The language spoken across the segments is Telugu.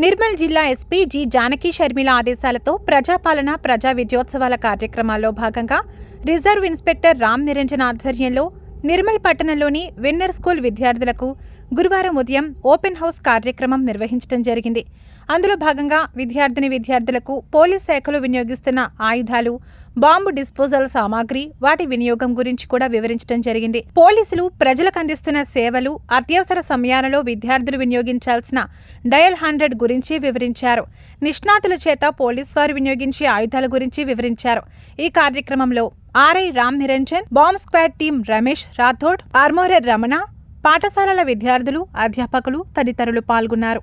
నిర్మల్ జిల్లా ఎస్పీ జి జానకి షర్మిల ఆదేశాలతో ప్రజాపాలన ప్రజా విజయోత్సవాల కార్యక్రమాల్లో భాగంగా రిజర్వ్ ఇన్స్పెక్టర్ రామ్ నిరంజన్ ఆధ్వర్యంలో నిర్మల్ పట్టణంలోని విన్నర్ స్కూల్ విద్యార్థులకు గురువారం ఉదయం ఓపెన్ హౌస్ కార్యక్రమం నిర్వహించడం జరిగింది. అందులో భాగంగా విద్యార్థిని విద్యార్థులకు పోలీస్ శాఖలు వినియోగిస్తున్న ఆయుధాలు బాంబు డిస్పోజల్ సామాగ్రి వాటి వినియోగం గురించి కూడా వివరించడం జరిగింది. పోలీసులు ప్రజలకు అందిస్తున్న సేవలు అత్యవసర సమయాలలో విద్యార్థులు వినియోగించాల్సిన డయల్ హండ్రెడ్ గురించి వివరించారు. నిష్ణాతుల చేత పోలీస్ వారు వినియోగించే ఆయుధాల గురించి వివరించారు. ఈ కార్యక్రమంలో RI Ram Niranjan bomb squad team Ramesh Rathod armourer Ramana పాఠశాలల విద్యార్థులు అధ్యాపకులు తదితరులు పాల్గొన్నారు.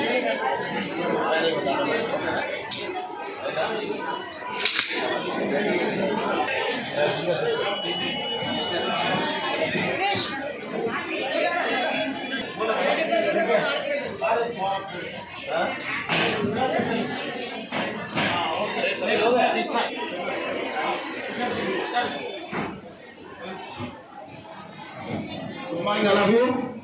Good morning, all of you.